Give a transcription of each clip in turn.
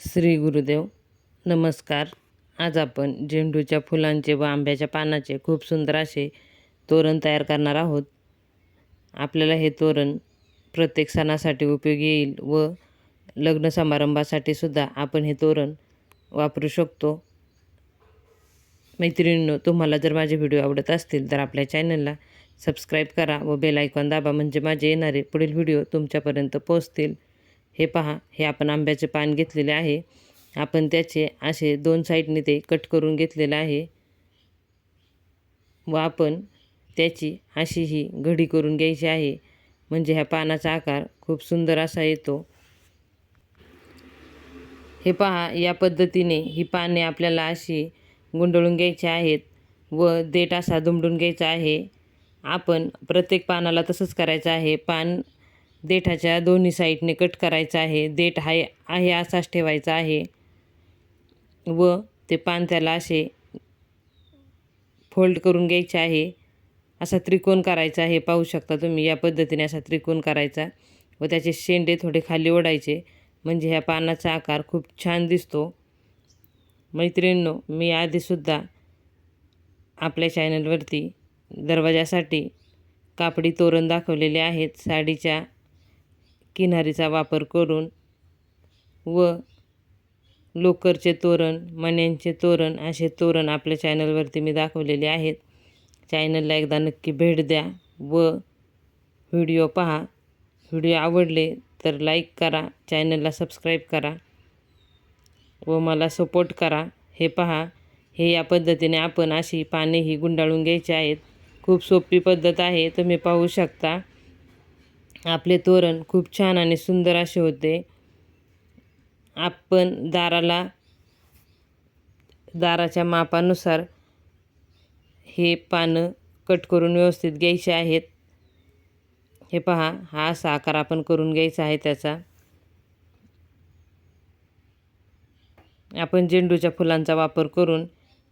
श्री गुरुदेव नमस्कार. आज आपण झेंडूच्या फुलांचे व आंब्याच्या पानाचे खूप सुंदर असे तोरण तयार करणार आहोत. आपल्याला हे तोरण प्रत्येक सणासाठी उपयोगी येईल व लग्न समारंभासाठी सुद्धा आपण हे तोरण वापरू शकतो. मैत्रिणींनो तुम्हाला जर माझे व्हिडिओ आवडत असतील तर आपल्या चॅनलला सबस्क्राईब करा व बेल आयकॉन दाबा म्हणजे माझे येणारे पुढील व्हिडिओ तुमच्यापर्यंत पोहोचतील. हे पहा हे आपण आंब्याचे पान घेतलेले आहे. आपण त्याचे असे दोन साईडने ते कट करून घेतलेलं आहे. व आपण त्याची अशी ही घडी करून घ्यायची आहे. म्हणजे ह्या पानाचा आकार खूप सुंदर असा येतो. हे पहा या पद्धतीने ही पाने आपल्याला अशी गुंडळून घ्यायची आहेत व देठ असा दुमडून घ्यायचा आहे. आपण प्रत्येक पानाला तसंच करायचं आहे. पान देठाच्या दोन्ही साईडने कट करायचा आहे. देठ हाय आहे असाच ठेवायचा आहे. व ते पान त्याला असे फोल्ड करून घ्यायचे आहे. असा त्रिकोण करायचा आहे. पाहू शकता तुम्ही या पद्धतीने असा त्रिकोण करायचा. व त्याचे शेंडे थोडे खाली ओढायचे. म्हणजे ह्या पानाचा आकार खूप छान दिसतो. मैत्रिणींनो मी आधीसुद्धा आपल्या चॅनलवरती दरवाजासाठी कापडी तोरण दाखवलेले आहेत. साडीच्या किनारीचा वापर करून व लोकरचे तोरण मण्यांचे तोरण असे तोरण आपल्या चॅनलवरती मी दाखवलेले आहेत. चॅनलला एकदा नक्की भेट द्या व व्हिडिओ पहा. व्हिडिओ आवडले तर लाईक करा चॅनलला सबस्क्राईब करा व मला सपोर्ट करा. हे पहा. हे या पद्धतीने आपण अशी पाने ही गुंडाळून घ्यायची आहेत. खूप सोपी पद्धत आहे. तुम्ही पाहू शकता. आपले तोरण खूप छान आणि सुंदर असे होते. आपण दाराला दाराच्या मापानुसार हे पानं कट करून व्यवस्थित घ्यायचे आहेत. हे पहा हा असा आकार आपण करून घ्यायचा आहे त्याचा. आपण झेंडूच्या फुलांचा वापर करून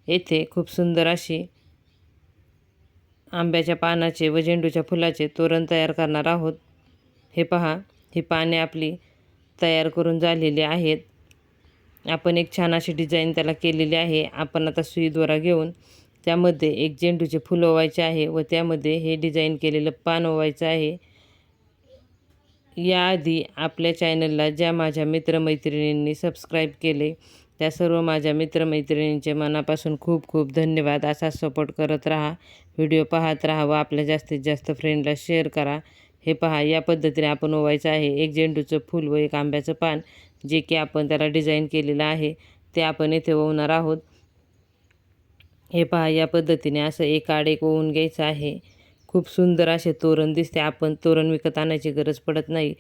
येथे खूप सुंदर अशी आंब्याच्या पानाचे व झेंडूच्या फुलाचे तोरण तयार करणार आहोत. हे पहा ही पाने आपली तयार करून झालेली आहेत. आपण एक छान अशी डिझाईन त्याला केलेली आहे. आपण आता सुईद्वारा घेऊन त्यामध्ये एक झेंडूचे फुल ओवायचे आहे व त्यामध्ये हे डिझाईन केलेलं पान ओवायचं आहे. याआधी आपल्या चॅनलला ज्या माझ्या मित्रमैत्रिणींनी सबस्क्राईब केले त्या सर्व माझ्या मित्रमैत्रिणींचे मनापासून खूप खूप धन्यवाद. असा सपोर्ट करत राहा व्हिडिओ पाहत राहा व आपल्या जास्तीत जास्त फ्रेंडला शेअर करा. हे पहा या पद्धतीने आपण ओवायचं आहे. एक झेंडूचं फूल व एक आंब्याचं पान जे की आपण त्याला डिझाईन केलेलं आहे ते आपण येथे ओवणार आहोत. हे पहा या पद्धतीने असं एक आड एक ओवून घ्यायचं आहे. खूप सुंदर असे तोरण दिसते. आपण तोरण विकत आणायची गरज पडत नाही.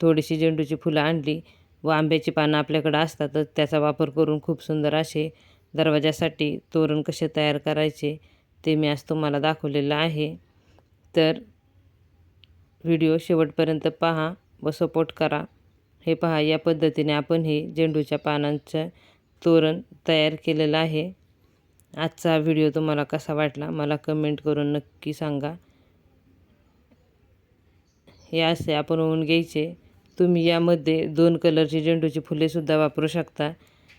थोडीशी झेंडूची फुलं आणली व आंब्याची पानं आपल्याकडं असतातच त्याचा वापर करून खूप सुंदर असे दरवाजासाठी तोरण कसे तयार करायचे ते मी आज तुम्हाला दाखवलेलं आहे. तर व्हिडिओ शेवटपर्यंत पहा व सपोर्ट करा. हे पहा या पद्धतीने आपण हे झेंडूच्या पानांचं तोरण तयार केलेलं आहे. आजचा व्हिडिओ तुम्हाला कसा वाटला मला कमेंट करून नक्की सांगा. हे असे आपण होऊन घ्यायचे. तुम्ही यामध्ये दोन कलरची झेंडूची फुलेसुद्धा वापरू शकता.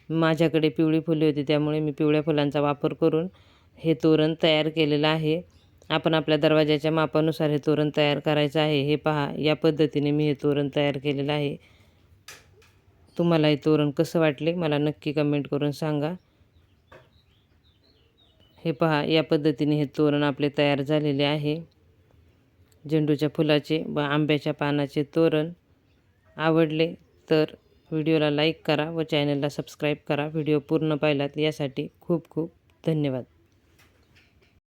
माझ्याकडे पिवळी फुले होती त्यामुळे मी पिवळ्या फुलांचा वापर करून हे तोरण तयार केलेलं आहे. आपण आपल्या दरवाजाच्या मापानुसार हे तोरण तयार करायचं आहे. हे पहा या पद्धतीने मी हे तोरण तयार केलेलं आहे. तुम्हाला हे तोरण कसं वाटले मला नक्की कमेंट करून सांगा. हे पहा या पद्धतीने हे तोरण आपले तयार झालेले आहे. झेंडूच्या फुलाचे व आंब्याच्या पानाचे तोरण आवडले तर व्हिडिओला लाईक करा व चॅनलला सबस्क्राईब करा. व्हिडिओ पूर्ण पाहिलात यासाठी खूप खूप धन्यवाद.